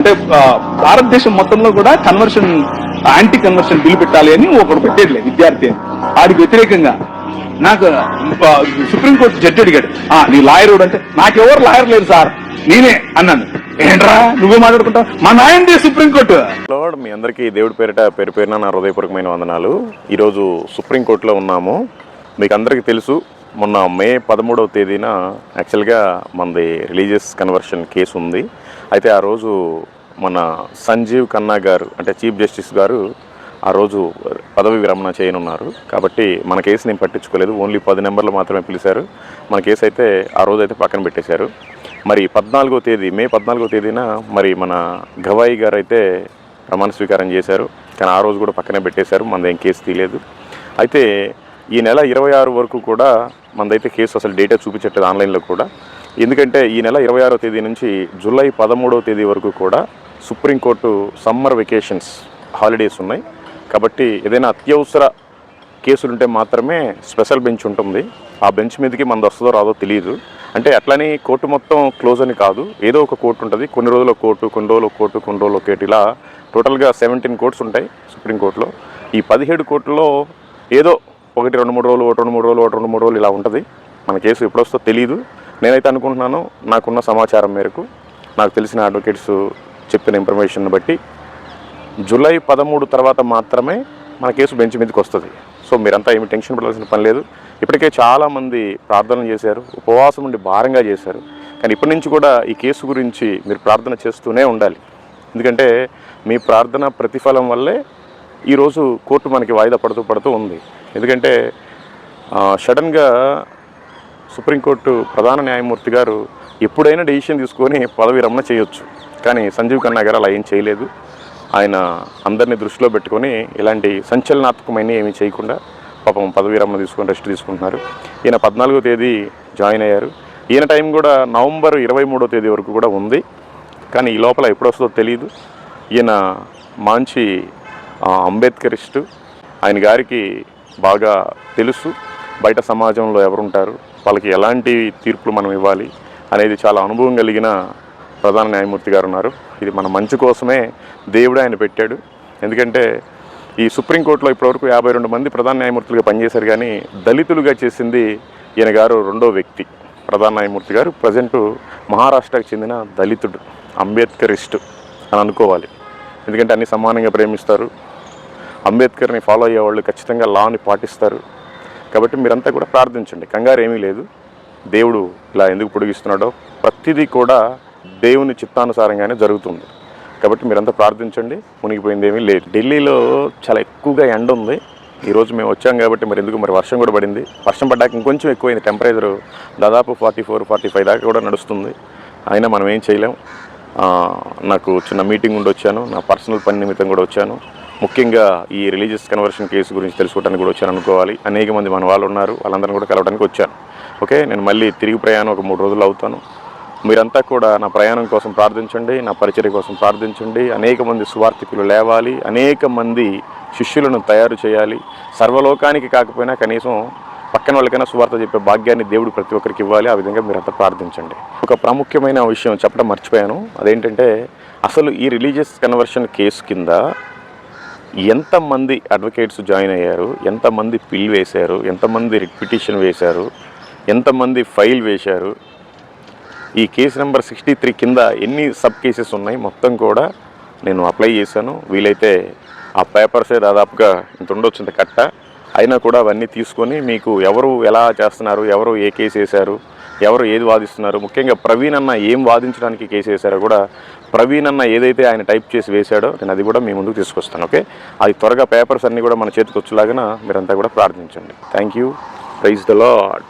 అంటే భారతదేశం మొత్తంలో కూడా కన్వర్షన్ యాంటీ కన్వర్షన్ బిల్ పెట్టాలి అని ఒకడు పెట్టేదిలే విద్యార్థి అని. వాడికి వ్యతిరేకంగా. నాకు సుప్రీంకోర్టు జడ్జి అడిగాడు ఆ నీ లాయర్ అంటే నాకెవరు లాయర్ లేరు సార్ నేనే అన్నాను. ఏంట్రా నువ్వే మాట్లాడుకుంటావు? మా నాయంది సుప్రీంకోర్టు లార్డ్ మీ అందరికీ దేవుడి పేరిట పేరు పేరున నా హృదయపూర్వకమైన వందనాలు. ఈరోజు సుప్రీంకోర్టులో ఉన్నాము. మీకు అందరికీ తెలుసు మొన్న మే పదమూడవ తేదీన యాక్చువల్గా మనది రిలీజియస్ కన్వర్షన్ కేసు ఉంది. అయితే ఆ రోజు మన సంజీవ్ ఖన్నా గారు అంటే చీఫ్ జస్టిస్ గారు ఆ రోజు పదవి విరమణ చేయనున్నారు. కాబట్టి మన కేసు నేను పట్టించుకోలేదు. ఓన్లీ పది నెంబర్లు మాత్రమే పిలిచారు. మన కేసు అయితే ఆ రోజు అయితే పక్కన పెట్టేశారు. మరి పద్నాలుగో తేదీ మే పద్నాలుగో తేదీన మరి మన గవాయి గారు అయితే ప్రమాణ స్వీకారం చేశారు. కానీ ఆ రోజు కూడా పక్కనే పెట్టేశారు. మనదేం కేసు తీయలేదు. అయితే ఈ నెల ఇరవై ఆరు వరకు కూడా మనదైతే కేసు అసలు డేటా చూపించట్లేదు ఆన్లైన్లో కూడా. ఎందుకంటే ఈ నెల ఇరవై ఆరో తేదీ నుంచి జూలై పదమూడవ తేదీ వరకు కూడా సుప్రీంకోర్టు సమ్మర్ వెకేషన్స్ హాలిడేస్ ఉన్నాయి. కాబట్టి ఏదైనా అత్యవసర కేసులుంటే మాత్రమే స్పెషల్ బెంచ్ ఉంటుంది. ఆ బెంచ్ మీదకి మనది వస్తుందో రాదో తెలియదు అంటే అట్లని కోర్టు మొత్తం క్లోజ్ అని కాదు. ఏదో ఒక కోర్టు ఉంటుంది. కొన్ని రోజుల కోర్టు కొన్ని రోజుల కోర్టు కొన్ని రోజుల కోర్టు ఇలా టోటల్గా సెవెంటీన్ కోర్ట్స్ ఉంటాయి సుప్రీంకోర్టులో ఈ పదిహేడు కోర్టులో ఏదో ఒకటి రెండు మూడు రోజులు ఒకటి రెండు మూడు రోజులు ఒకటి రెండు మూడు రోజులు ఇలా ఉంటుంది. మన కేసు ఎప్పుడు వస్తుందో తెలియదు నేనైతే అనుకుంటున్నాను నాకున్న సమాచారం మేరకు నాకు తెలిసిన అడ్వకేట్స్ చెప్పిన ఇన్ఫర్మేషన్ బట్టి జూలై పదమూడు తర్వాత మాత్రమే మన కేసు బెంచ్ మీదకి వస్తుంది. సో మీరంతా ఏమి టెన్షన్ పడాల్సిన పని లేదు. ఇప్పటికే చాలామంది ప్రార్థనలు చేశారు ఉపవాసం ఉండి భారంగా చేశారు. కానీ ఇప్పటి నుంచి కూడా ఈ కేసు గురించి మీరు ప్రార్థన చేస్తూనే ఉండాలి. ఎందుకంటే మీ ప్రార్థన ప్రతిఫలం వల్లే ఈరోజు కోర్టు మనకి వాయిదా పడుతూ పడుతూ ఉంది. ఎందుకంటే సడన్గా సుప్రీంకోర్టు ప్రధాన న్యాయమూర్తి గారు ఎప్పుడైనా డెసిషన్ తీసుకొని పదవి రమణ చేయొచ్చు. కానీ సంజీవ్ ఖన్నా గారు అలా ఏం చేయలేదు. ఆయన అందరినీ దృష్టిలో పెట్టుకొని ఇలాంటి సంచలనాత్మకమైన ఏమీ చేయకుండా పాపం పదవి రమణ తీసుకొని రెస్ట్ తీసుకుంటున్నారు. ఈయన పద్నాలుగో తేదీ జాయిన్ అయ్యారు. ఈయన టైం కూడా నవంబర్ ఇరవై మూడో తేదీ వరకు కూడా ఉంది. కానీ ఈ లోపల ఎప్పుడు వస్తుందో తెలియదు ఈయన మంచి అంబేద్కరిస్టు ఆయన గారికి బాగా తెలుసు. బయట సమాజంలో ఎవరుంటారు? వాళ్ళకి ఎలాంటి తీర్పులు మనం ఇవ్వాలి? అనేది చాలా అనుభవం కలిగిన ప్రధాన న్యాయమూర్తి గారు ఉన్నారు ఇది మన మంచి కోసమే దేవుడు ఆయన పెట్టాడు. ఎందుకంటే ఈ సుప్రీంకోర్టులో ఇప్పటివరకు యాభై రెండు మంది ప్రధాన న్యాయమూర్తులుగా పనిచేశారు కానీ దళితులుగా చేసింది ఈయన గారు రెండో వ్యక్తి. ప్రధాన న్యాయమూర్తి గారు ప్రజెంట్ మహారాష్ట్రకు చెందిన దళితుడు అంబేద్కరిస్ట్ అని అనుకోవాలి. ఎందుకంటే అన్ని సమానంగా ప్రేమిస్తారు. అంబేద్కర్ని ఫాలో అయ్యే వాళ్ళు ఖచ్చితంగా లాని పాటిస్తారు. కాబట్టి మీరంతా కూడా ప్రార్థించండి. కంగారు ఏమీ లేదు. దేవుడు ఇలా ఎందుకు పొడిగిస్తున్నాడో ప్రతిదీ కూడా దేవుని చిత్తానుసారంగానే జరుగుతుంది. కాబట్టి మీరంతా ప్రార్థించండి. మునిగిపోయింది ఏమీ లేదు. ఢిల్లీలో చాలా ఎక్కువగా ఎండ ఉంది. ఈరోజు మేము వచ్చాం కాబట్టి మరి ఎందుకు? మరి వర్షం కూడా పడింది. వర్షం పడ్డాక ఇంకొంచెం ఎక్కువైంది. టెంపరేచర్ దాదాపు ఫార్టీ ఫోర్ ఫార్టీ ఫైవ్ దాకా కూడా నడుస్తుంది. అయినా మనం ఏం చేయలేం. నాకు చిన్న మీటింగ్ ఉండి వచ్చాను నా పర్సనల్ పని నిమిత్తం కూడా వచ్చాను. ముఖ్యంగా ఈ రిలీజియస్ కన్వర్షన్ కేసు గురించి తెలుసుకోవడానికి కూడా వచ్చాను అనుకోవాలి. అనేక మంది మన వాళ్ళు ఉన్నారు. వాళ్ళందరిని కూడా కలవడానికి వచ్చాను. ఓకే? నేను మళ్ళీ తిరిగి ప్రయాణం ఒక మూడు రోజులు అవుతాను. మీరంతా కూడా నా ప్రయాణం కోసం ప్రార్థించండి. నా పరిచర్య కోసం ప్రార్థించండి. అనేక మంది సువార్థికులు లేవాలి. అనేక మంది శిష్యులను తయారు చేయాలి. సర్వలోకానికి కాకపోయినా కనీసం పక్కన వాళ్ళకైనా సువార్త చెప్పే భాగ్యాన్ని దేవుడు ప్రతి ఒక్కరికి ఇవ్వాలి. ఆ విధంగా మీరంతా ప్రార్థించండి. ఒక ప్రాముఖ్యమైన విషయం చెప్పడం మర్చిపోయాను. అదేంటంటే అసలు ఈ రిలీజియస్ కన్వర్షన్ కేసు కింద ఎంతమంది అడ్వకేట్స్ జాయిన్ అయ్యారు? ఎంతమంది పిల్ వేశారు? ఎంతమంది రిపిటిషన్ వేశారు? ఎంతమంది ఫైల్ వేశారు? ఈ కేసు నెంబర్ సిక్స్టీ త్రీ కింద ఎన్ని సబ్ కేసెస్ ఉన్నాయి? మొత్తం కూడా నేను అప్లై చేశాను. వీలైతే ఆ పేపర్సే దాదాపుగా ఇంత ఉండొచ్చు కట్ట అయినా కూడా అవన్నీ తీసుకొని మీకు ఎవరు ఎలా చేస్తున్నారు? ఎవరు ఏ కేసు వేశారు? ఎవరు ఏది వాదిస్తున్నారు? ముఖ్యంగా ప్రవీణ్ అన్న ఏం వాదించడానికి కేసు వేశారో కూడా ప్రవీణ్ అన్న ఏదైతే ఆయన టైప్ చేసి వేశాడో నేను అది కూడా మీ ముందుకు తీసుకొస్తాను ఓకే? అది త్వరగా పేపర్స్ అన్నీ కూడా మన చేతికి వచ్చేలాగా మీరంతా కూడా ప్రార్థించండి. Thank you. Praise the Lord